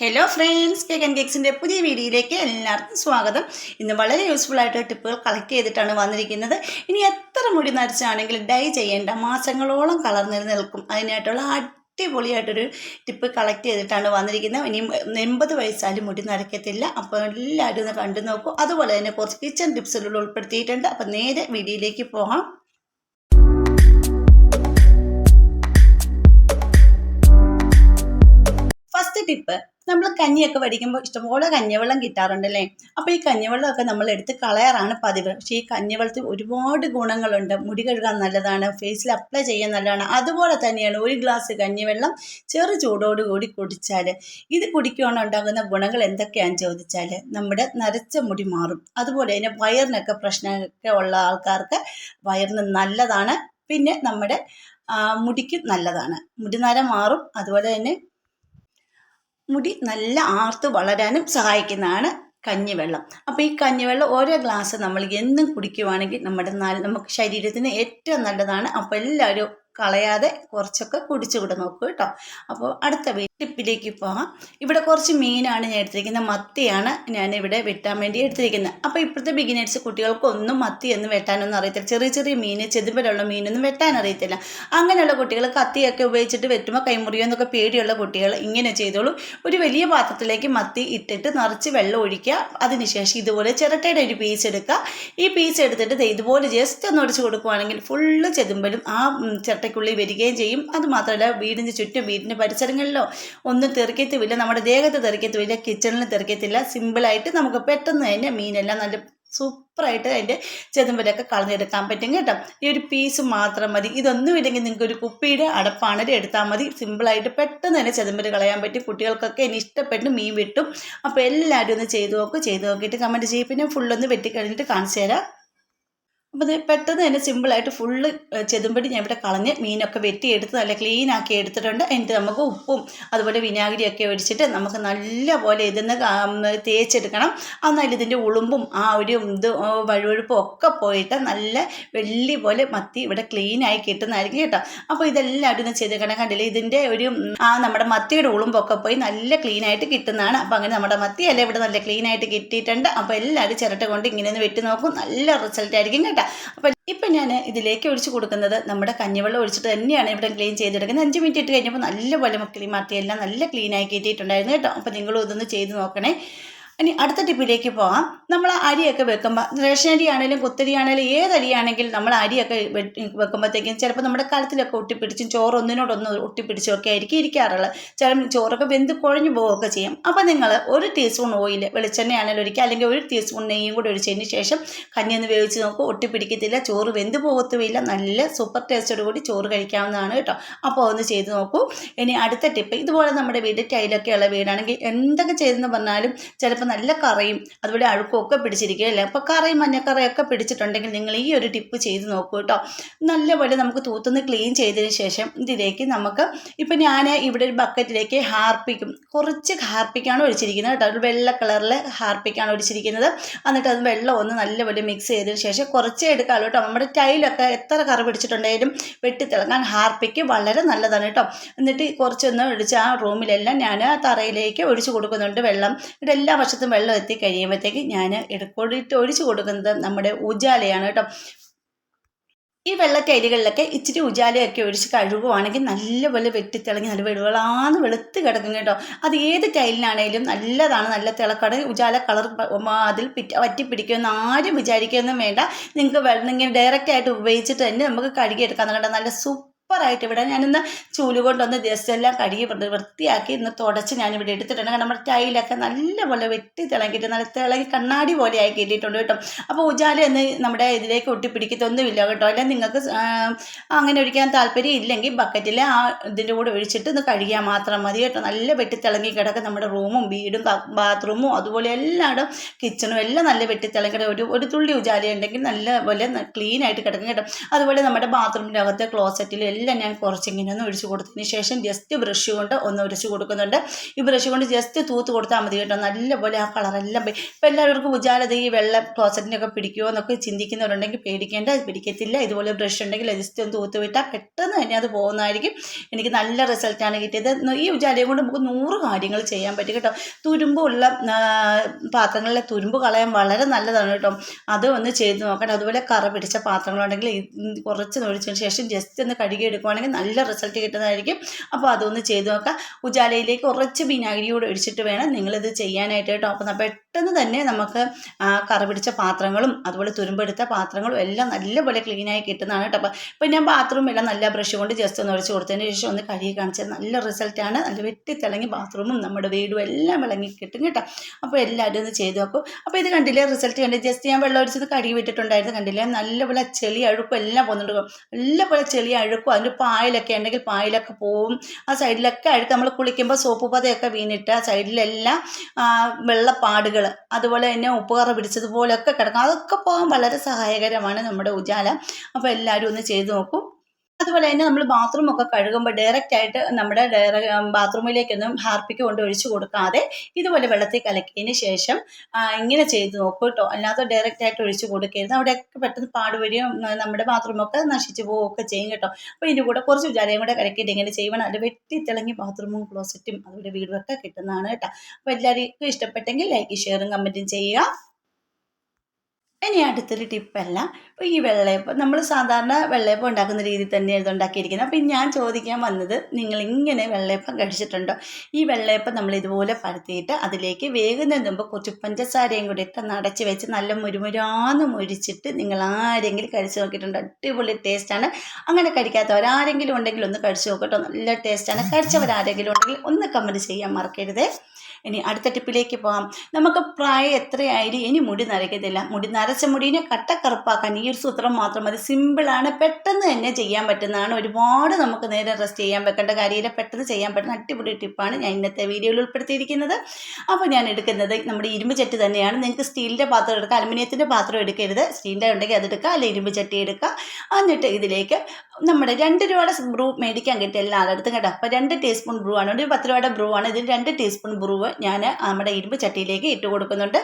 Hello friends cake and കേക്സിന്റെ പുതിയ വീഡിയോയിലേക്ക് എല്ലാവർക്കും സ്വാഗതം. ഇന്ന് വളരെ യൂസ്ഫുൾ ആയിട്ട് ടിപ്പുകൾ കളക്ട് ചെയ്തിട്ടാണ് വന്നിരിക്കുന്നത്. ഇനി എത്ര മുടി നരച്ചാണെങ്കിലും ഡൈ ചെയ്യേണ്ട മാസങ്ങളോളം കളർ നിലനിൽക്കും. അതിനായിട്ടുള്ള അടിപൊളിയായിട്ടൊരു ടിപ്പ് കളക്ട് ചെയ്തിട്ടാണ് വന്നിരിക്കുന്നത്. ഇനി എൺപത് വയസ്സാലും മുടി നരക്കത്തില്ല. അപ്പോൾ എല്ലാവരും ഒന്ന് കണ്ടു നോക്കൂ. അതുപോലെ തന്നെ കുറച്ച് കിച്ചൺ ടിപ്സുകൾ ഉൾപ്പെടുത്തിയിട്ടുണ്ട്. അപ്പോൾ നേരെ വീഡിയോയിലേക്ക് പോകാം. ഫസ്റ്റ് ടിപ്പ് നമ്മൾ കഞ്ഞിയൊക്കെ വടിക്കുമ്പോൾ ഇഷ്ടംപോലെ കഞ്ഞിവെള്ളം കിട്ടാറുണ്ടല്ലേ? അപ്പോൾ ഈ കഞ്ഞിവെള്ളമൊക്കെ നമ്മൾ എടുത്ത് കളയാറാണ് പതിവ്. പക്ഷേ ഈ കഞ്ഞിവെള്ളത്തിൽ ഒരുപാട് ഗുണങ്ങളുണ്ട്. മുടി കഴുകാൻ നല്ലതാണ് ഫേസിൽ അപ്ലൈ ചെയ്യാൻ നല്ലതാണ്. അതുപോലെ തന്നെയാണ് ഒരു ഗ്ലാസ് കഞ്ഞിവെള്ളം ചെറു ചൂടോടുകൂടി കുടിച്ചാൽ ഇത് കുടിക്കുകയാണ് ഉണ്ടാകുന്ന ഗുണങ്ങൾ എന്തൊക്കെയാണെന്ന് ചോദിച്ചാൽ നമ്മുടെ നരച്ച മുടി മാറും. അതുപോലെ തന്നെ വയറിനൊക്കെ പ്രശ്നമൊക്കെ ഉള്ള ആൾക്കാർക്ക് വയറിന് നല്ലതാണ്. പിന്നെ നമ്മുടെ മുടിക്ക് നല്ലതാണ്. മുടി നര മാറും. അതുപോലെ തന്നെ മുടി നല്ല ആർത്ത് വളരാനും സഹായിക്കുന്നതാണ് കഞ്ഞിവെള്ളം. അപ്പോൾ ഈ കഞ്ഞിവെള്ളം ഓരോ ഗ്ലാസ് നമ്മൾ എന്നും കുടിക്കുവാണെങ്കിൽ നമ്മുടെ നമുക്ക് ശരീരത്തിന് ഏറ്റവും നല്ലതാണ്. അപ്പോൾ എല്ലാവരും കളയാതെ കുറച്ചൊക്കെ കുടിച്ചു കൂടെ നോക്കൂ കേട്ടോ. അപ്പോൾ അടുത്ത ടിപ്പിലേക്ക് പോകാം ഇവിടെ കുറച്ച് മീനാണ് ഞാൻ എടുത്തിരിക്കുന്നത്. മത്തിയാണ് ഞാൻ ഇവിടെ വെട്ടാൻ വേണ്ടി എടുത്തിരിക്കുന്നത്. അപ്പോൾ ഇപ്പോഴത്തെ ബിഗിനേഴ്സ് കുട്ടികൾക്കൊന്നും മത്തി എന്ന് വെട്ടാനൊന്നും അറിയത്തില്ല. ചെറിയ ചെറിയ മീൻ ചെതുമ്പലുള്ള മീനൊന്നും വെട്ടാൻ അറിയത്തില്ല. അങ്ങനെയുള്ള കുട്ടികൾ കത്തിയൊക്കെ ഉപയോഗിച്ചിട്ട് വെറ്റുമ്പോൾ കൈമുറിയോ എന്നൊക്കെ പേടിയുള്ള കുട്ടികൾ ഇങ്ങനെ ചെയ്തോളൂ. ഒരു വലിയ പാത്രത്തിലേക്ക് മത്തി ഇട്ടിട്ട് നിറച്ച് വെള്ളം ഒഴിക്കുക. അതിനുശേഷം ഇതുപോലെ ചിരട്ടയുടെ ഒരു പീസ് എടുക്കുക. ഈ പീസ് എടുത്തിട്ട് ഇതുപോലെ ജസ്റ്റ് ഒന്ന് ഒടിച്ച് കൊടുക്കുവാണെങ്കിൽ ഫുള്ള് ചെതുമ്പലും ആ ഉം, ചിരട്ടയ്ക്കുള്ളിൽ വരികയും ചെയ്യും. അതുമാത്രമല്ല വീടിന് ചുറ്റും വീടിന്റെ പരിസരങ്ങളിലോ ഒന്നും തെറിക്കത്തുമില്ല. നമ്മുടെ ദേഹത്ത് തെറിക്കത്തുമില്ല കിച്ചണിൽ തെറിക്കത്തില്ല. സിമ്പിളായിട്ട് നമുക്ക് പെട്ടെന്ന് തന്നെ മീനെല്ലാം നല്ല സൂപ്പറായിട്ട് അതിന്റെ ചെതുമ്പലൊക്കെ കളഞ്ഞെടുക്കാൻ പറ്റും കേട്ടോ. ഈ ഒരു പീസ് മാത്രം മതി. ഇതൊന്നും ഇല്ലെങ്കിൽ നിങ്ങൾക്ക് ഒരു കുപ്പിയുടെ അടപ്പാണൽ എടുത്താൽ മതി. സിമ്പിളായിട്ട് പെട്ടെന്ന് തന്നെ ചെതുമ്പൽ കളയാൻ പറ്റും. കുട്ടികൾക്കൊക്കെ ഇനി ഇഷ്ടപ്പെട്ട് മീൻ വിട്ടും. അപ്പോൾ എല്ലാവരും ഒന്ന് ചെയ്തു നോക്കും. ചെയ്തു നോക്കിയിട്ട് കമന്റ് ചെയ്യും. പിന്നെ ഫുള്ളൊന്ന് വെട്ടിക്കഴിഞ്ഞിട്ട് കാണിച്ചു തരാം. അപ്പോൾ ഇത് പെട്ടെന്ന് തന്നെ സിമ്പിളായിട്ട് ഫുള്ള് ചെതുമ്പടി ഞാൻ ഇവിടെ കളഞ്ഞ് മീനൊക്കെ വെട്ടിയെടുത്ത് നല്ല ക്ലീൻ ആക്കി എടുത്തിട്ടുണ്ട്. എന്നിട്ട് നമുക്ക് ഉപ്പും അതുപോലെ വിനാഗിരിയൊക്കെ ഒഴിച്ചിട്ട് നമുക്ക് നല്ല പോലെ ഇതിന്ന് തേച്ചെടുക്കണം. എന്നാൽ ഇതിന്റെ ഉളുമ്പും ആ ഒരു ഇത് വഴുവഴുപ്പും ഒക്കെ പോയിട്ട് നല്ല വെള്ളി പോലെ മത്തി ഇവിടെ ക്ലീൻ ആയി കിട്ടുന്നതായിരിക്കും കേട്ടോ. അപ്പോൾ ഇതെല്ലാം ഒന്ന് ചെയ്തേക്കണം കണ്ടില്ലേ? ഇതിന്റെ ഒരു ആ നമ്മുടെ മത്തിയുടെ ഉളുമ്പൊക്കെ പോയി നല്ല ക്ലീൻ ആയിട്ട് കിട്ടുന്നതാണ്. അപ്പോൾ അങ്ങനെ നമ്മുടെ മത്തിയല്ല ഇവിടെ നല്ല ക്ലീൻ ആയിട്ട് കിട്ടിയിട്ടുണ്ട്. അപ്പോൾ എല്ലാവരും ചിരട്ട കൊണ്ട് ഇങ്ങനെ ഒന്ന് വെട്ടി നോക്കും. നല്ല റിസൾട്ട് ആയിരിക്കും കേട്ടോ. അപ്പോൾ ഇപ്പം ഞാൻ ഇതിലേക്ക് ഒഴിച്ച് കൊടുക്കുന്നത് നമ്മുടെ കഞ്ഞിവെള്ളം ഒഴിച്ചിട്ട് തന്നെയാണ് ഇവിടെ ക്ലീൻ ചെയ്തെടുക്കുന്നത്. അഞ്ച് മിനിറ്റ് ഇട്ട് കഴിഞ്ഞപ്പോൾ നല്ലപോലെ മക്കളി മാറ്റിയെല്ലാം നല്ല ക്ലീൻ ആയി കിട്ടിയിട്ടുണ്ടായിരുന്നു കേട്ടോ. അപ്പോൾ നിങ്ങളും ഇതൊന്ന് ചെയ്ത് നോക്കണേ. ഇനി അടുത്ത ടിപ്പിലേക്ക് പോകാം നമ്മൾ അരിയൊക്കെ വെക്കുമ്പോൾ റേഷൻ ആണെങ്കിലും കുത്തരി ആണെങ്കിലും ഏത് അരിയാണെങ്കിലും നമ്മൾ അരിയൊക്കെ വെക്കുമ്പോഴത്തേക്കും ചിലപ്പോൾ നമ്മുടെ കലത്തിലൊക്കെ ഒട്ടിപ്പിടിച്ചും ചോറ് ഒന്നിനോടൊന്ന് ഒട്ടിപ്പിടിച്ചും ഒക്കെ ആയിരിക്കും ഇരിക്കാറുള്ളത്. ചില ചോറൊക്കെ വെന്ത് കുഴഞ്ഞു പോവുകയൊക്കെ ചെയ്യും. അപ്പോൾ നിങ്ങൾ ഒരു ടീസ്പൂൺ ഓയിൽ വെളിച്ചെണ്ണ ആണെങ്കിലും ഒരിക്കൽ അല്ലെങ്കിൽ ഒരു ടീസ്പൂൺ നെയ്യും കൂടി ഒഴിച്ചതിന് ശേഷം കഞ്ഞി ഒന്ന് വേവിച്ച് നോക്കും. ഒട്ടിപ്പിടിക്കത്തില്ല ചോറ് വെന്ത് പോകത്തുമില്ല. നല്ല സൂപ്പർ ടേസ്റ്റോട് കൂടി ചോറ് കഴിക്കാവുന്നതാണ് കേട്ടോ. അപ്പോൾ ഒന്ന് ചെയ്ത് നോക്കൂ. ഇനി അടുത്ത ടിപ്പ് ഇതുപോലെ നമ്മുടെ വീട് ടൈലൊക്കെയുള്ള വീടാണെങ്കിൽ എന്തൊക്കെ ചെയ്തെന്ന് പറഞ്ഞാലും ചിലപ്പോൾ നല്ല കറയും അതുപോലെ അഴുക്കും ഒക്കെ പിടിച്ചിരിക്കുകയല്ലേ അപ്പോൾ കറയും മഞ്ഞക്കറയൊക്കെ പിടിച്ചിട്ടുണ്ടെങ്കിൽ നിങ്ങൾ ഈ ഒരു ടിപ്പ് ചെയ്ത് നോക്കൂ കേട്ടോ. നല്ലപോലെ നമുക്ക് തൂത്തുനിന്ന് ക്ലീൻ ചെയ്തതിന് ശേഷം ഇതിലേക്ക് നമുക്ക് ഇപ്പം ഞാൻ ഇവിടെ ഒരു ബക്കറ്റിലേക്ക് ഹാർപ്പിക്കും. കുറച്ച് ഹാർപ്പിക്കാണ് ഒഴിച്ചിരിക്കുന്നത് കേട്ടോ. ഒരു വെള്ള കളറിൽ ഹാർപ്പിക്കാണ് ഒഴിച്ചിരിക്കുന്നത്. എന്നിട്ട് അത് വെള്ളം ഒന്ന് നല്ലപോലെ മിക്സ് ചെയ്തതിന് ശേഷം കുറച്ചേ എടുക്കാമല്ലോ കേട്ടോ. നമ്മുടെ ടൈലൊക്കെ എത്ര കറ പിടിച്ചിട്ടുണ്ടെങ്കിലും വെട്ടിത്തിളങ്ങാൻ ഹാർപ്പിക്ക് വളരെ നല്ലതാണ് കേട്ടോ. എന്നിട്ട് കുറച്ചൊന്ന് ഒഴിച്ച് ആ റൂമിലെല്ലാം ഞാൻ തറയിലേക്ക് ഒഴിച്ചു കൊടുക്കുന്നുണ്ട് വെള്ളം. ഇവിടെ എല്ലാ വശത്തും വെള്ളം എത്തി കഴിയുമ്പോഴത്തേക്ക് ഞാൻ എടുക്കൊടിട്ട് ഒഴിച്ചു കൊടുക്കുന്നത് നമ്മുടെ ഉജാലയാണ് കേട്ടോ. ഈ വെള്ളക്കരികളിലൊക്കെ ഇച്ചിരി ഉജാലയൊക്കെ ഒഴിച്ച് കഴുകുവാണെങ്കിൽ നല്ലപോലെ വെട്ടിത്തിളങ്ങി നല്ല വെടുവളാന്ന് വെളുത്ത് കിടക്കും കേട്ടോ. അത് ഏത് ടൈലിനാണേലും നല്ലതാണ് നല്ല തിളക്കട ഉജാല കളർ അതിൽ പിറ്റ വറ്റിപ്പിടിക്കുമെന്ന് ആരും വിചാരിക്കുകയൊന്നും വേണ്ട. നിങ്ങൾക്ക് വെള്ളം ഇങ്ങനെ ഡയറക്റ്റ് ആയിട്ട് ഉപയോഗിച്ചിട്ട് തന്നെ നമുക്ക് കഴുകിയെടുക്കാൻ കേട്ടോ നല്ല സൂപ്പറായിട്ട് ഇവിടെ ഞാനിന്ന് ചൂൽ കൊണ്ടൊന്ന് ജസ്റ്റ് എല്ലാം കഴുകി വൃത്തിയാക്കി ഇന്ന് തുടച്ച് ഞാനിവിടെ എടുത്തിട്ടുണ്ട്. നമ്മുടെ ടൈലൊക്കെ നല്ലപോലെ വെട്ടി തിളങ്ങിയിട്ട് നല്ല തിളങ്ങി കണ്ണാടി പോലെ ആയി കിട്ടിയിട്ടുണ്ട് കേട്ടോ. അപ്പോൾ ഉജാല എന്ന് നമ്മുടെ ഇതിലേക്ക് ഒട്ടിപ്പിടിക്കത്തൊന്നുമില്ല കേട്ടോ. അല്ലെങ്കിൽ നിങ്ങൾക്ക് അങ്ങനെ ഒഴിക്കാൻ താല്പര്യം ഇല്ലെങ്കിൽ ബക്കറ്റിൽ ആ ഇതിന്റെ കൂടെ ഒഴിച്ചിട്ട് ഒന്ന് കഴുകിയാൽ മാത്രം മതി കേട്ടോ. നല്ല വെട്ടി തിളങ്ങി കിടക്കുക നമ്മുടെ റൂമും വീടും ബാത്റൂമും അതുപോലെ എല്ലായിടും കിച്ചണും എല്ലാം നല്ല വെട്ടി തിളങ്ങി ഒരു ഒരു തുള്ളി ഉജാല ഉണ്ടെങ്കിൽ നല്ലപോലെ ക്ലീൻ ആയിട്ട് കിടക്കും കേട്ടോ. അതുപോലെ നമ്മുടെ ബാത്റൂമിന്റെ അകത്ത് ക്ലോസറ്റിലും എല്ലാം ഞാൻ കുറച്ചിങ്ങനെ ഒന്ന് ഒഴിച്ചു കൊടുത്തതിന് ശേഷം ജസ്റ്റ് ബ്രഷ് കൊണ്ട് ഒന്ന് ഒഴിച്ച് കൊടുക്കുന്നുണ്ട്. ഈ ബ്രഷ് കൊണ്ട് ജസ്റ്റ് തൂത്ത് കൊടുത്താൽ മതി കേട്ടോ. നല്ലപോലെ ആ കളറെല്ലാം പോയി ഇപ്പം എല്ലാവർക്കും ഉജാലത ഈ വെള്ള ക്ലോസറ്റിനൊക്കെ പിടിക്കുമോ എന്നൊക്കെ ചിന്തിക്കുന്നവരുണ്ടെങ്കിൽ പേടിക്കേണ്ട പിടിക്കത്തില്ല. ഇതുപോലെ ബ്രഷ് ഉണ്ടെങ്കിൽ ജസ്റ്റ് ഒന്ന് തൂത്ത് വിട്ടാൽ പെട്ടെന്ന് തന്നെ അത് പോകുന്നതായിരിക്കും. എനിക്ക് നല്ല റിസൾട്ടാണ് കിട്ടിയത്. ഈ ഉജാലയും കൊണ്ട് നമുക്ക് നൂറ് കാര്യങ്ങൾ ചെയ്യാൻ പറ്റും കേട്ടോ. തുരുമ്പുള്ള പാത്രങ്ങളിലെ തുരുമ്പ് കളയാൻ വളരെ നല്ലതാണ് കേട്ടോ. അത് ഒന്ന് ചെയ്ത് നോക്കണം. അതുപോലെ കറ പിടിച്ച പാത്രങ്ങളുണ്ടെങ്കിൽ കുറച്ച് നൊഴിച്ചതിന് ശേഷം ജസ്റ്റ് ഒന്ന് കഴുകി എടുക്കുവാണെങ്കിൽ നല്ല റിസൾട്ട് കിട്ടുന്നതായിരിക്കും. അപ്പോൾ അതൊന്ന് ചെയ്ത് നോക്കാം ഉജാലയിലേക്ക് കുറച്ച് വിനാഗിരി കൂടെ ഒഴിച്ചിട്ട് വേണം നിങ്ങളിത് ചെയ്യാനായിട്ട് കേട്ടോ. അപ്പോൾ പെട്ടെന്ന് തന്നെ നമുക്ക് കറ പിടിച്ച പാത്രങ്ങളും അതുപോലെ തുരുമ്പെടുത്ത പാത്രങ്ങളും എല്ലാം നല്ലപോലെ ക്ലീനായി കിട്ടുന്നതാണ് കേട്ടോ. അപ്പോൾ ഇപ്പം ഞാൻ ബാത്റൂം എല്ലാം നല്ല ബ്രഷ് കൊണ്ട് ജസ്റ്റ് ഒന്ന് ഒഴിച്ച് കൊടുത്തതിന് ശേഷം ഒന്ന് കഴുകി കാണിച്ചത് നല്ല റിസൾട്ടാണ് നല്ല വെട്ടിത്തിളങ്ങി ബാത്റൂമും നമ്മുടെ വീടും എല്ലാം വിളങ്ങി കിട്ടും കേട്ടോ. അപ്പോൾ എല്ലാവരും ഒന്ന് ചെയ്ത് നോക്കും. അപ്പോൾ ഇത് കണ്ടില്ലേ റിസൾട്ട് കണ്ടു? ജസ്റ്റ് ഞാൻ വെള്ളം ഒഴിച്ചത് കഴുകി വിട്ടിട്ടുണ്ടായിരുന്നു കണ്ടില്ലേ? നല്ലപോലെ ചെളി അഴുക്കും എല്ലാം പോകുന്നുണ്ട് നല്ലപോലെ ചെളി അഴുക്കും. അതിന്റെ പായലൊക്കെ ഉണ്ടെങ്കിൽ പായലൊക്കെ പോവും. ആ സൈഡിലൊക്കെ അഴുക്ക്. നമ്മൾ കുളിക്കുമ്പോൾ സോപ്പ് പതയൊക്കെ വീണിട്ട് ആ സൈഡിലെല്ലാം വെള്ളപ്പാടുകൾ അതുപോലെ തന്നെ ഉപ്പുകറ പിടിച്ചതുപോലെയൊക്കെ കിടക്കും. അതൊക്കെ പോകാൻ വളരെ സഹായകരമാണ് നമ്മുടെ ഉജാല. അപ്പോൾ എല്ലാവരും ഒന്ന് ചെയ്ത് നോക്കും. അതുപോലെ തന്നെ നമ്മൾ ബാത്റൂം ഒക്കെ കഴുകുമ്പോൾ ഡയറക്റ്റ് ആയിട്ട് നമ്മുടെ ബാത്റൂമിലേക്കൊന്നും ഹാർപ്പിക്ക് കൊണ്ട് ഒഴിച്ചു കൊടുക്കാതെ ഇതുപോലെ വെള്ളത്തിൽ കലക്കിയതിന് ശേഷം ഇങ്ങനെ ചെയ്ത് നോക്കൂ കേട്ടോ അല്ലാതെ ഡയറക്റ്റ് ആയിട്ട് ഒഴിച്ചു കൊടുക്കരുത്. അവിടെയൊക്കെ പെട്ടെന്ന് പാടുവരികയും നമ്മുടെ ബാത്റൂമൊക്കെ നശിച്ചു പോവുകയൊക്കെ ചെയ്യും കേട്ടോ. അപ്പോൾ ഇതിന്റെ കൂടെ കുറച്ച് വിചാരം കൂടെ കലക്കിയിട്ട് ഇങ്ങനെ ചെയ്യണം. അത് വെട്ടി തിളങ്ങി ബാത്റൂമും ക്ലോസറ്റും അതുപോലെ വീടുമൊക്കെ കിട്ടുന്നതാണ് കേട്ടോ. അപ്പോൾ എല്ലാവർക്കും ഇഷ്ടപ്പെട്ടെങ്കിൽ ലൈക്ക് ഷെയറും കമന്റും ചെയ്യുക. ഇനി അടുത്തൊരു ടിപ്പല്ല ഇപ്പോൾ ഈ വെള്ളയപ്പം നമ്മൾ സാധാരണ വെള്ളയപ്പം ഉണ്ടാക്കുന്ന രീതിയിൽ തന്നെയാണ് ഇത് ഉണ്ടാക്കിയിരിക്കുന്നത്. അപ്പോൾ ഞാൻ ചോദിക്കാൻ വന്നത് നിങ്ങൾ ഇങ്ങനെ വെള്ളയപ്പം കഴിച്ചിട്ടുണ്ടോ? ഈ വെള്ളയപ്പം നമ്മൾ ഇതുപോലെ പരത്തിയിട്ട് അതിലേക്ക് വേകുന്നതിന് മുമ്പ് കുറച്ച് പഞ്ചസാരയും കൂടി ഇട്ട് നടച്ച് വെച്ച് നല്ല മുരുമുരാന്ന് മുരിച്ചിട്ട് നിങ്ങൾ ആരെങ്കിലും കഴിച്ച് നോക്കിയിട്ടുണ്ടോ? അടിപൊളി ടേസ്റ്റാണ് അങ്ങനെ കഴിക്കാത്തവർ ആരെങ്കിലും ഉണ്ടെങ്കിൽ ഒന്ന് കഴിച്ചു നോക്കട്ടോ. നല്ല ടേസ്റ്റാണ് കഴിച്ചവർ ആരെങ്കിലും ഉണ്ടെങ്കിൽ ഒന്ന് കമന്റ് ചെയ്യാൻ മറക്കരുതേ. ഇനി അടുത്ത ടിപ്പിലേക്ക് പോകാം നമുക്ക് പ്രായം എത്രയായാലും ഇനി മുടി നരയ്ക്കത്തില്ല. മുടി നരച്ച മുടിനെ കട്ടക്കറുപ്പാക്കാൻ ഈ ഒരു സൂത്രം മാത്രം മതി. സിമ്പിളാണ് പെട്ടെന്ന് തന്നെ ചെയ്യാൻ പറ്റുന്നതാണ്. ഒരുപാട് നമുക്ക് നേരെ റെസ്റ്റ് ചെയ്യാൻ വെക്കേണ്ട കാര്യമില്ല. പെട്ടെന്ന് ചെയ്യാൻ പറ്റുന്ന അടിപൊളി ടിപ്പാണ് ഞാൻ ഇന്നത്തെ വീഡിയോയിൽ ഉൾപ്പെടുത്തിയിരിക്കുന്നത്. അപ്പോൾ ഞാൻ എടുക്കുന്നത് നമ്മുടെ ഇരുമ്പ് ചട്ടി തന്നെയാണ്. നിങ്ങൾക്ക് സ്റ്റീലിന്റെ പാത്രം എടുക്കുക അലുമിനിയത്തിന്റെ പാത്രം എടുക്കരുത്. സ്റ്റീലിന്റെ ഉണ്ടെങ്കിൽ അതെടുക്കുക അല്ലെങ്കിൽ ഇരുമ്പ് ചട്ടി എടുക്കുക. എന്നിട്ട് ഇതിലേക്ക് നമ്മുടെ രണ്ട് രൂപയുടെ ബ്രൂ മേടിക്കാൻ കിട്ടിയ എല്ലായിടത്തും കേട്ടോ. അപ്പോൾ രണ്ട് ടീസ്പൂൺ ബ്രൂ ആണ്. ഒരു പത്ത് രൂപയുടെ ബ്രൂ ആണ്. ഇതിൽ രണ്ട് ടീസ്പൂൺ ബ്രൂ ഞാൻ നമ്മുടെ ഇരുമ്പ് ചട്ടിയിലേക്ക് ഇട്ട് കൊടുക്കുന്നുണ്ട്.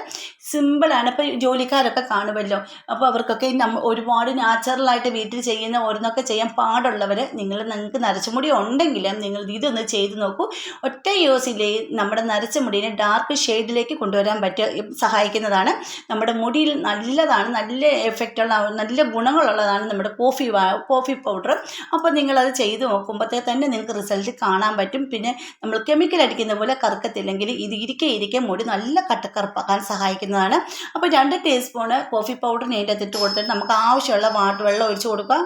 സിമ്പിളാണ് ഇപ്പോൾ ജോലിക്കാരൊക്കെ കാണുമല്ലോ. അപ്പോൾ അവർക്കൊക്കെ നമ്മ ഒരുപാട് നാച്ചുറലായിട്ട് വീട്ടിൽ ചെയ്യുന്ന ഓരോന്നൊക്കെ ചെയ്യാൻ പാടുള്ളവർ നിങ്ങൾ നിങ്ങൾക്ക് നരച്ചുമുടി ഉണ്ടെങ്കിലും നിങ്ങൾ ഇതൊന്ന് ചെയ്ത് നോക്കൂ. ഒറ്റ യൂസിലേ നമ്മുടെ നരച്ച മുടീനെ ഡാർക്ക് ഷെയ്ഡിലേക്ക് കൊണ്ടുവരാൻ പറ്റുക സഹായിക്കുന്നതാണ്. നമ്മുടെ മുടിയിൽ നല്ലതാണ്. നല്ല എഫക്റ്റുള്ള നല്ല ഗുണങ്ങളുള്ളതാണ് നമ്മുടെ കോഫി കോഫി പൗഡർ അപ്പോൾ നിങ്ങളത് ചെയ്ത് നോക്കുമ്പോഴത്തേ തന്നെ നിങ്ങൾക്ക് റിസൾട്ട് കാണാൻ പറ്റും. പിന്നെ നമ്മൾ കെമിക്കൽ അടിക്കുന്ന പോലെ കറുക്കത്തില്ലെങ്കിൽ ഇത് ഇരിക്കെ ഇരിക്കെ മുടി നല്ല കട്ടക്കറുപ്പാക്കാൻ സഹായിക്കുന്നതാണ്. അപ്പോൾ രണ്ട് ടീസ്പൂണ് കോഫി പൗഡർ ഇതിന്റെ അകത്തിട്ട് കൊടുത്തിട്ട് നമുക്ക് ആവശ്യമുള്ള വാട്ട് വെള്ളം ഒഴിച്ച് കൊടുക്കുക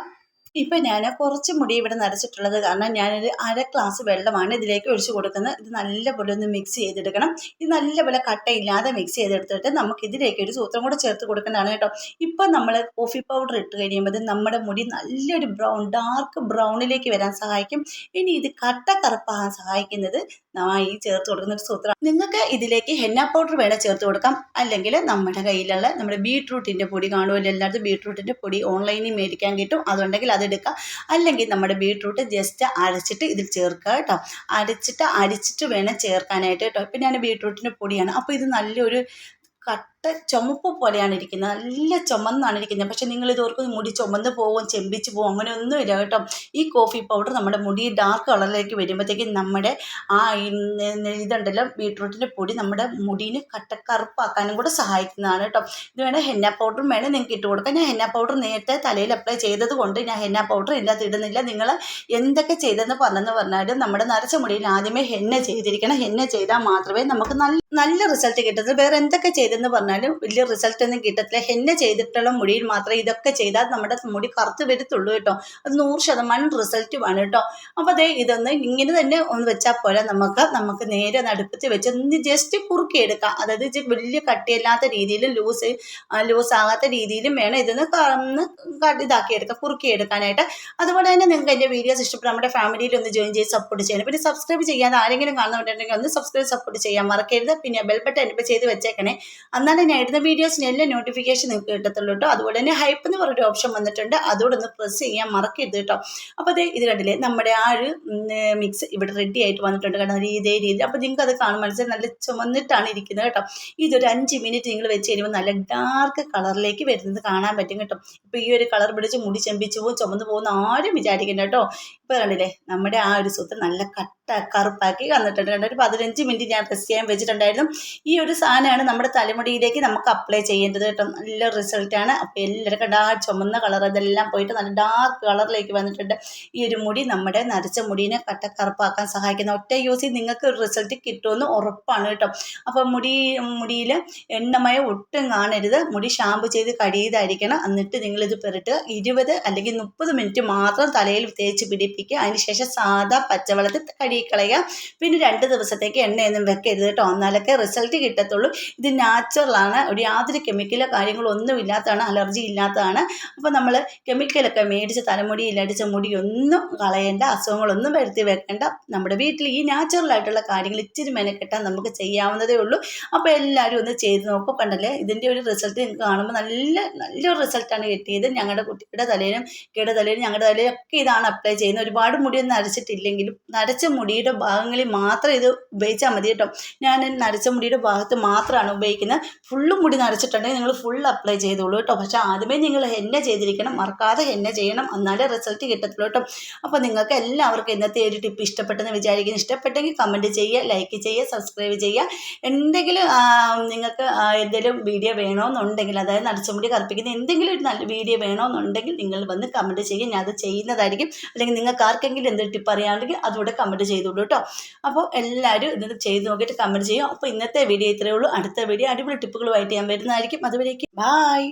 ഇപ്പം ഞാൻ കുറച്ച് മുടി ഇവിടെ നരച്ചിട്ടുള്ളത് കാരണം ഞാനൊരു അര ഗ്ലാസ് വെള്ളമാണ് ഇതിലേക്ക് ഒഴിച്ചു കൊടുക്കുന്നത്. ഇത് നല്ലപോലെ ഒന്ന് മിക്സ് ചെയ്തെടുക്കണം. ഇത് നല്ലപോലെ കട്ടയില്ലാതെ മിക്സ് ചെയ്തെടുത്തിട്ട് നമുക്ക് ഇതിലേക്ക് ഒരു സൂത്രം കൂടെ ചേർത്ത് കൊടുക്കേണ്ടതാണ് കേട്ടോ. ഇപ്പം നമ്മൾ കോഫി പൗഡർ ഇട്ട് കഴിയുമ്പോൾ നമ്മുടെ മുടി നല്ലൊരു ബ്രൗൺ ഡാർക്ക് ബ്രൗണിലേക്ക് വരാൻ സഹായിക്കും. ഇനി ഇത് കട്ട കറുപ്പാകാൻ സഹായിക്കുന്നത് ഈ ചേർത്ത് കൊടുക്കുന്ന ഒരു സൂത്രം. നിങ്ങൾക്ക് ഇതിലേക്ക് ഹെന്ന പൗഡർ വേണേൽ ചേർത്ത് കൊടുക്കാം. അല്ലെങ്കിൽ നമ്മുടെ കയ്യിലുള്ള നമ്മുടെ ബീട്രൂട്ടിന്റെ പൊടി കാണുമല്ലോ എല്ലായിടത്തും ബീട്രൂട്ടിന്റെ പൊടി ഓൺലൈനിൽ മേടിക്കാൻ കിട്ടും. അതുണ്ടെങ്കിൽ അതെടുക്കാം അല്ലെങ്കിൽ നമ്മുടെ ബീട്രൂട്ട് ജസ്റ്റ് അരച്ചിട്ട് ഇതിൽ ചേർക്കുക കേട്ടോ. അരച്ചിട്ട് അരിച്ചിട്ട് വേണം ചേർക്കാനായിട്ട് കേട്ടോ. ഇപ്പം ഞാൻ ബീട്രൂട്ടിന്റെ പൊടിയാണ്. അപ്പോൾ ഇത് നല്ലൊരു ചുമപ്പ് പോലെയാണ് ഇരിക്കുന്നത്. നല്ല ചുമന്നാണ് ഇരിക്കുന്നത്. പക്ഷേ നിങ്ങൾ ഇതോർക്കും മുടി ചുമന്ന് പോകും ചെമ്പിച്ച് പോകും അങ്ങനെയൊന്നുമില്ല കേട്ടോ. ഈ കോഫി പൗഡർ നമ്മുടെ മുടി ഡാർക്ക് കളറിലേക്ക് വരുമ്പോഴത്തേക്കും നമ്മുടെ ആ ഇതുണ്ടല്ലോ ബീട്രൂട്ടിന്റെ പൊടി നമ്മുടെ മുടിനെ കട്ട കറുപ്പാക്കാനും കൂടെ സഹായിക്കുന്നതാണ് കേട്ടോ. ഇത് വേണേൽ ഹെന്ന പൗഡറും വേണേൽ നിങ്ങൾക്ക് ഇട്ട് കൊടുക്കാം. ഞാൻ ഹെന്ന പൗഡർ നേരത്തെ തലയിൽ അപ്ലൈ ചെയ്തത് കൊണ്ട് ഞാൻ ഹെന്ന പൗഡർ ഇല്ലാത്ത ഇടുന്നില്ല. നിങ്ങൾ എന്തൊക്കെ ചെയ്തെന്ന് പറഞ്ഞെന്ന് പറഞ്ഞാലും നമ്മുടെ നരച്ച മുടിയിൽ ആദ്യമേ ഹെന്ന ചെയ്തിരിക്കണം. ഹെന്ന ചെയ്താൽ മാത്രമേ നമുക്ക് നല്ല നല്ല റിസൾട്ട് കിട്ടത്തുള്ളൂ. വേറെ എന്തൊക്കെ ചെയ്തെന്ന് പറഞ്ഞാലും വലിയ റിസൾട്ട് ഒന്നും കിട്ടത്തില്ല. ഹെന്ന ചെയ്തിട്ടുള്ള മുടിയിൽ മാത്രമേ ഇതൊക്കെ ചെയ്താൽ നമ്മുടെ മുടി കറുത്ത് വരത്തുള്ളൂ കേട്ടോ. അത് നൂറ് ശതമാനം റിസൾട്ടുമാണ് കേട്ടോ. അപ്പോൾ അതേ ഇതൊന്ന് ഇങ്ങനെ തന്നെ ഒന്ന് വെച്ചാൽ പോലെ നമുക്ക്. നമുക്ക് നേരെ നടുപ്പത്ത് വെച്ച് ഒന്ന് ജസ്റ്റ് കുറുക്കി എടുക്കാം അതായത് വലിയ കട്ടിയല്ലാത്ത രീതിയിൽ ലൂസ് ലൂസ് ആകാത്ത രീതിയിലും വേണം ഇതൊന്ന് ഇതാക്കി എടുക്കാം കുറുക്കി എടുക്കാനായിട്ട് അതുപോലെ തന്നെ നിങ്ങൾക്ക് എന്റെ വീഡിയോസ് ഇഷ്ടപ്പെട്ട് നമ്മുടെ ഫാമിലിയിൽ ഒന്ന് ജോയിൻ ചെയ്ത് സപ്പോർട്ട് ചെയ്യണം. പിന്നെ സബ്സ്ക്രൈബ് ചെയ്യാതെ ആരെങ്കിലും കാണുന്നുണ്ടെങ്കിൽ ഒന്ന് സബ്സ്ക്രൈബ് സപ്പോർട്ട് ചെയ്യാൻ മറക്കരുത്. പിന്നെ ബെൽ ബട്ടൺ ചെയ്ത് വെച്ചേക്കണേ. എന്നാലേ ഞാൻ ഇടുന്ന വീഡിയോസിന് എല്ലാ നോട്ടിഫിക്കേഷൻ നിങ്ങൾക്ക് കിട്ടത്തുള്ളൂ കേട്ടോ അതുപോലെ തന്നെ ഹൈപ്പ് എന്ന് പറഞ്ഞൊരു ഓപ്ഷൻ വന്നിട്ടുണ്ട്. അതോടൊന്ന് പ്രസ് ചെയ്യാൻ മറക്കരുത് കേട്ടോ അപ്പോൾ അതെ ഇത് കണ്ടില്ലേ? നമ്മുടെ ആ ഒരു മിക്സ് ഇവിടെ റെഡി ആയിട്ട് വന്നിട്ടുണ്ട് കാരണം ഇതേ രീതി അപ്പോൾ നിങ്ങൾക്ക് അത് കാണുമ്പോൾ മനസ്സിലായി. നല്ല ചുമന്നിട്ടാണ് ഇരിക്കുന്നത് കേട്ടോ ഇതൊരു അഞ്ച് മിനിറ്റ് നിങ്ങൾ വെച്ച് കഴിയുമ്പോൾ നല്ല ഡാർക്ക് കളറിലേക്ക് വരുന്നത് കാണാൻ പറ്റും കേട്ടോ ഇപ്പോൾ ഈ ഒരു കളർ പിടിച്ച് മുടി ചെമ്പിച്ച് പോകും ചുമന്ന് പോകുന്ന ആരും വിചാരിക്കണ്ട കേട്ടോ ഇപ്പോൾ കണ്ടില്ലേ? നമ്മുടെ ആ ഒരു സുഖം നല്ല കട്ട കറുപ്പാക്കി വന്നിട്ടുണ്ട്. കേട്ടോ ഒരു പതിനഞ്ച് മിനിറ്റ് ഞാൻ റെസ്റ്റ് ചെയ്യാൻ വെച്ചിട്ടുണ്ടായിരുന്നു. ഈ ഒരു സാധനമാണ് നമ്മുടെ തലമുടിയിലേക്ക് നമുക്ക് അപ്ലൈ ചെയ്യേണ്ടത് കേട്ടോ. നല്ല റിസൾട്ടാണ് അപ്പോൾ എല്ലാവരും ഡാർക്ക് ചുമന്ന കളർ ഇതെല്ലാം പോയിട്ട് നല്ല ഡാർക്ക് കളറിലേക്ക് വന്നിട്ടുണ്ട്. ഈ ഒരു മുടി നമ്മുടെ നരച്ച മുടീനെ കട്ട കറുപ്പാക്കാൻ സഹായിക്കുന്ന ഒറ്റ യൂസ് ചെയ്ത് നിങ്ങൾക്ക് ഒരു റിസൾട്ട് കിട്ടുമെന്ന് ഉറപ്പാണ് കേട്ടോ. അപ്പോൾ മുടി മുടിയിൽ എണ്ണമയം ഒട്ടും കാണരുത്. മുടി ഷാമ്പു ചെയ്ത് കടിയതായിരിക്കണം എന്നിട്ട് നിങ്ങളിത് പെരട്ടുക ഇരുപത് അല്ലെങ്കിൽ മുപ്പത് മിനിറ്റ് മാത്രം തലയിൽ തേച്ച് പിടിപ്പിക്കുക. അതിനുശേഷം സാധാ പച്ചവെള്ളത്തിൽ കഴുകിക്കളയുക. പിന്നെ രണ്ട് ദിവസത്തേക്ക് എണ്ണയൊന്നും വെക്കരുത് കേട്ടോ. എന്നാലൊക്കെ റിസൾട്ട് കിട്ടത്തുള്ളൂ. ഇത് നാച്ചുറലാണ് ഒരു യാതൊരു കെമിക്കലോ കാര്യങ്ങളൊന്നും ഇല്ലാത്തതാണ് അലർജി ഇല്ലാത്തതാണ്. അപ്പോൾ നമ്മൾ കെമിക്കലൊക്കെ മേടിച്ച തലമുടിയിൽ അടിച്ച മുടിയൊന്നും കളയേണ്ട. അസുഖങ്ങളൊന്നും വരുത്തി വെക്കേണ്ട. നമ്മുടെ വീട്ടിൽ ഈ നാച്ചുറലായിട്ടുള്ള കാര്യങ്ങൾ ഇച്ചിരി മെനക്കെട്ടാൽ നമുക്ക് ചെയ്യാവുന്നതേ ഉള്ളൂ. അപ്പോൾ എല്ലാവരും ഒന്ന് ചെയ്ത് നോക്കും കണ്ടല്ലേ? ഇതിന്റെ ഒരു റിസൾട്ട് നിങ്ങൾക്ക് കാണുമ്പോൾ നല്ല നല്ലൊരു റിസൾട്ടാണ് കിട്ടിയത്. ഞങ്ങളുടെ കുട്ടിയുടെ തലയിലും കീട തലയിലും ഞങ്ങളുടെ തലയിലും ഒക്കെ ഇതാണ് അപ്ലൈ ചെയ്യുന്നത്. ഒരുപാട് മുടിയൊന്നും നരച്ചിട്ടില്ലെങ്കിലും നരച്ച മുടിയുടെ ഭാഗങ്ങളിൽ മാത്രം ഇത് ഉപയോഗിച്ചാൽ മതി കേട്ടോ. ഞാൻ നരച്ച മുടിയുടെ ഭാഗത്ത് മാത്രമാണ് ഉപയോഗിക്കുന്നത്. ഫുള്ള് മുടി നരച്ചിട്ടുണ്ടെങ്കിൽ നിങ്ങൾ ഫുൾ അപ്ലൈ ചെയ്തോളൂ കേട്ടോ. പക്ഷേ ആദ്യമേ നിങ്ങൾ ഹെന്ന ചെയ്തിരിക്കണം. മറക്കാതെ ഹെന്ന ചെയ്യണം. എന്നാലേ റിസൾട്ട് കിട്ടത്തുള്ളൂ കേട്ടോ. അപ്പോൾ നിങ്ങൾക്ക് എല്ലാവർക്കും ഇന്നത്തെ ഒരു ടിപ്പ് ഇഷ്ടപ്പെട്ടെന്ന് വിചാരിക്കുന്നു. ഇഷ്ടപ്പെട്ടെങ്കിൽ കമന്റ് ചെയ്യുക ലൈക്ക് ചെയ്യുക സബ്സ്ക്രൈബ് ചെയ്യുക. എന്തെങ്കിലും നിങ്ങൾക്ക് എന്തെങ്കിലും വീഡിയോ വേണമെന്നുണ്ടെങ്കിൽ അതായത് നരച്ചുമുടി കറുപ്പിക്കുന്ന എന്തെങ്കിലും ഒരു നല്ല വീഡിയോ വേണമെന്നുണ്ടെങ്കിൽ നിങ്ങൾ വന്ന് കമന്റ് ചെയ്യുക. ഞാൻ അത് ചെയ്യുന്നതായിരിക്കും. അല്ലെങ്കിൽ നിങ്ങൾക്ക് ആർക്കെങ്കിലും എന്തൊരു ടിപ്പ് അറിയാമെങ്കിൽ അതുകൂടെ കമന്റ് ചെയ്തോളൂ കേട്ടോ. അപ്പോൾ എല്ലാവരും ഇത് ചെയ്ത് നോക്കിയിട്ട് കമന്റ് ചെയ്യും അപ്പോൾ ഇന്നത്തെ വീഡിയോ ഇത്രയേ ഉള്ളൂ. അടുത്ത വീഡിയോ അടിപൊളി ടിപ്പുകളുമായിട്ട് ഞാൻ വരുന്നതായിരിക്കും. അതുവരേക്കും. ബായ്